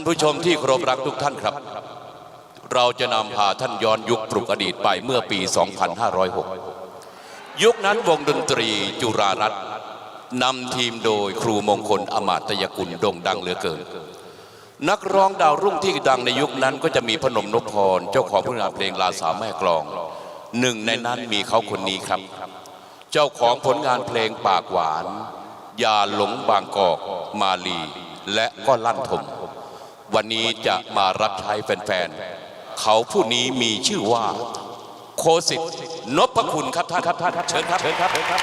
านผู้ชมที่เคารพรักทุกท่านครับ เราจะนำพาท่านย้อนยุคปลุกอดีตไปเมื่อปี 2506 ยุคนั้นวงดนตรีจุฬารัตน์นำทีมโดยครูมงคลอมาตยกุลโด่งดังเหลือเกิน นักร้องดาวรุ่งที่ดังในยุคนั้นก็จะมีพนมนพพร เจ้าของผลงานเพลงลาสาวแม่กลอง หนึ่งในนั้นมีเขาคนนี้ครับ เจ้าของผลงานเพลงปากหวาน ยาหลงบางกอก มาลี และก็ลั่นทม วันนี้จะมารับใช้แฟนๆ เขาผู้นี้มีชื่อว่า โคสิทธ์นพคุณครับท่านครับท่านเชิญครับเชิญครับเชิญครับ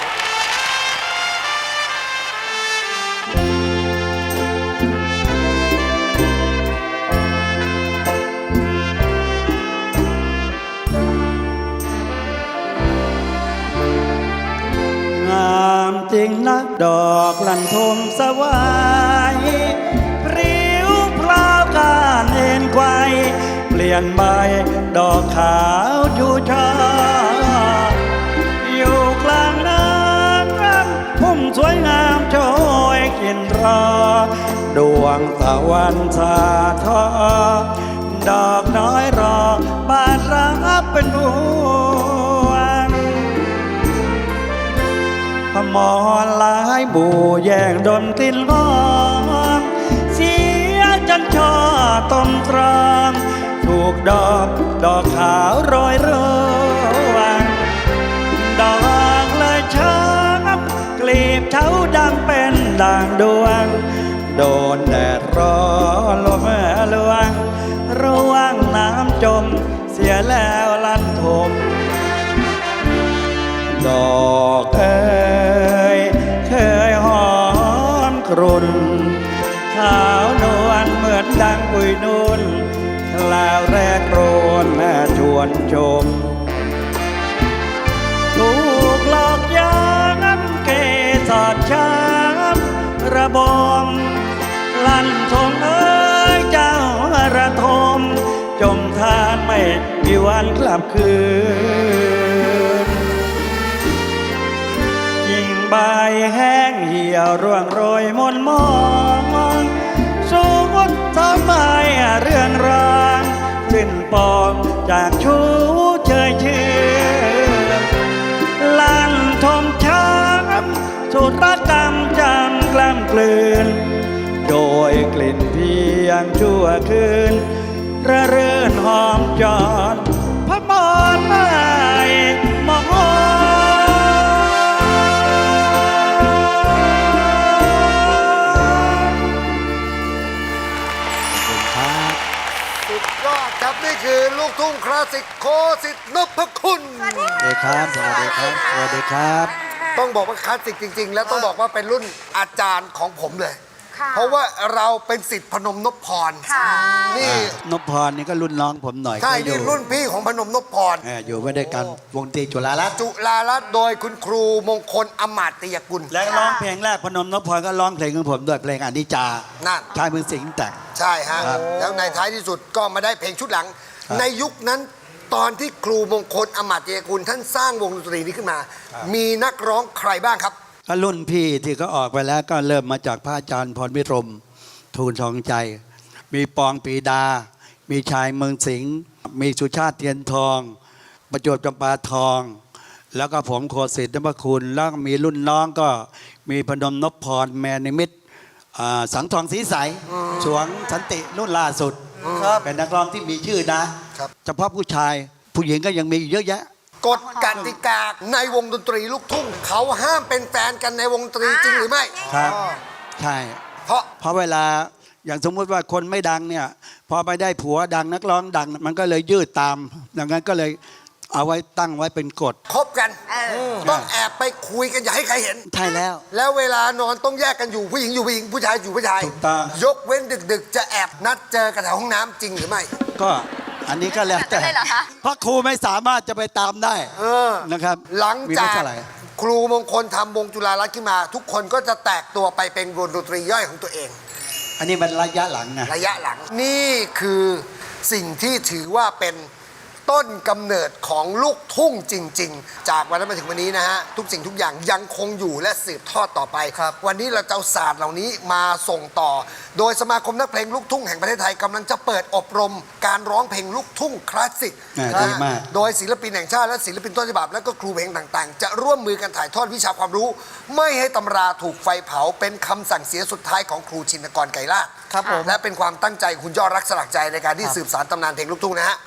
งามจริงนักดอกลันทมสวาย ยนใบดอกขาวจูชา อยู่กลางน้ำน้ำพุ่มสวยงามโชยกินรอ ดวงตะวันสาทอ ดอกน้อยรอบานรับเป็นพวงพมรหลายบูแย่งดมกลิ่นหอมเสียจันชอต้มตรอง ถูกดอกดอกขาวโรยโรยดอกเลยช้ำกลีบเท้าดำเป็นด่างดวง โดนแดดร้อนลมลวงร่วงน้ำจมเสียแล้วลั่นทมดอกเอ้ยเคยหอมกรุ่น สรช้ำระบม ลั่นทงเอ้ยเจ้าระทม จมทานไม่มีวันกลับคืน ยิ่งใบแห้งเหี่ยวร่วงโรยมนมองำสุดรักกรรมจำกล้ำกลืน โดยกลิ่นเพียงชั่วคืน ระเรื่นหอมจอดพระมอนไม่มองสุดยอดครับนี่คือลูกทุ่งคลาสสิกโคสิทธิ์นพคุณ สวัสดีครับ สวัสดีครับ สวัสดีครับ ต้องบอกว่าคลาสสิกจริง ๆ แล้วต้องบอกว่าเป็นรุ่นอาจารย์ของผมเลย ค่ะเพราะว่าเราเป็นสิทธิ์พนมนพพรค่ะ นี่นพพรนี่ก็รุ่นน้องผมหน่อยใช่ก็อนี่ยู่รุ่นพี่ของพนมนพพร เอ่ออยู่ไม่ได้วยกันวงดนตรีจุฬาลัตน์จุฬาลัตน์โดยคุณครูมงคลอมาตยกุล และร้องเพลงแรกพนมนพพรก็ร้องเพลงของผมด้วยเพลงอนิจจานั่น ชายเมืองสิงห์แต่ง ใช่ฮะ ครับแล้วในท้ายที่สุดก็มาได้เพลงชุดหลัง ครับ ในยุคนั้น ตอนที่ครูมงคลอมาตยกุลท่านสร้างวงดนตรีนี้ขึ้นมา มีนักร้องใครบ้างครับ ก็รุ่นพี่ที่เขาออกไปแล้วก็เริ่มมาจากพระอาจารย์พรมิรม ทูลทองใจ มีปองปีดา มีชายเมืองสิงห์มีสุชาติเทียนทอง ประจวบจำปาทอง แล้วก็ผมโคสิทธิ์นพคุณ แล้วก็มีรุ่นน้องก็มีพนมนพพรแมนนิมิตรอ่าสังทองศรีใสสวงสันติรุ่นล่าสุด เป็นนักร้องที่มีชื่อนะ ครับเฉพาะผู้ชายผู้หญิงก็ยังมีอีกเยอะแยะ กฎกติกาในวงดนตรีลูกทุ่ง เขาห้ามเป็นแฟนกันในวงดนตรีจริงหรือไม่ครับ ใช่ เพราะเพราะเวลาอย่างสมมุติว่าคนไม่ดังเนี่ย พอไปได้ผัวดังนักร้องดัง มันก็เลยยืดตาม ดังนั้นก็เลยเอาไว้ตั้งไว้เป็นกฎ คบกันเออต้องแอบไปคุยกันอย่าให้ใครเห็น ใช่แล้ว แล้วเวลานอนต้องแยกกันอยู่ผู้หญิงอยู่ผู้หญิงผู้ชายอยู่ผู้ชาย ถูกต้อง ยกเว้นดึก ๆ จะแอบนัดเจอกันแถวห้องน้ำจริงหรือไม่ ก็ อันนี้ก็แล้วแต่ได้เหรอคะเพราะครูไม่สามารถจะไปตามได้เออนะครับ หลังมีจาไม่กเท่าไหร่ครูมงคลทำวงจุฬาลัตน์ขึ้นมา ทุกคนก็จะแตกตัวไปเป็นวงดนตรีย่อยของตัวเอง อันนี้มันระยะหลังนะระยะหลังนี่คือสิ่งที่ถือว่าเป็น ต้นกำเนิดของลูกทุ่งจริง ๆ จากวันนั้นมาถึงวันนี้นะฮะ ทุกสิ่งทุกอย่างยังคงอยู่และสืบทอดต่อไป ครับ วันนี้เราจะเอาศาสตร์เหล่านี้มาส่งต่อ โดยสมาคมนักเพลงลูกทุ่งแห่งประเทศไทยกำลังจะเปิดอบรมการร้องเพลงลูกทุ่งคลาสสิกอ่านะดีฮะมาก โดยศิลปินแห่งชาติและศิลปินต้นฉบับและก็ครูเพลงต่างๆ จะร่วมมือกันถ่ายทอดวิชาความรู้ ไม่ให้ตำราถูกไฟเผาเป็นคำสั่งเสียสุดท้ายของครูชินกรไกรลาภครับผม และเป็นความตั้งใจของคุณยอดรักสลักใจในการที่สืบสานตำนานเพลงลูกทุ่งนะฮะ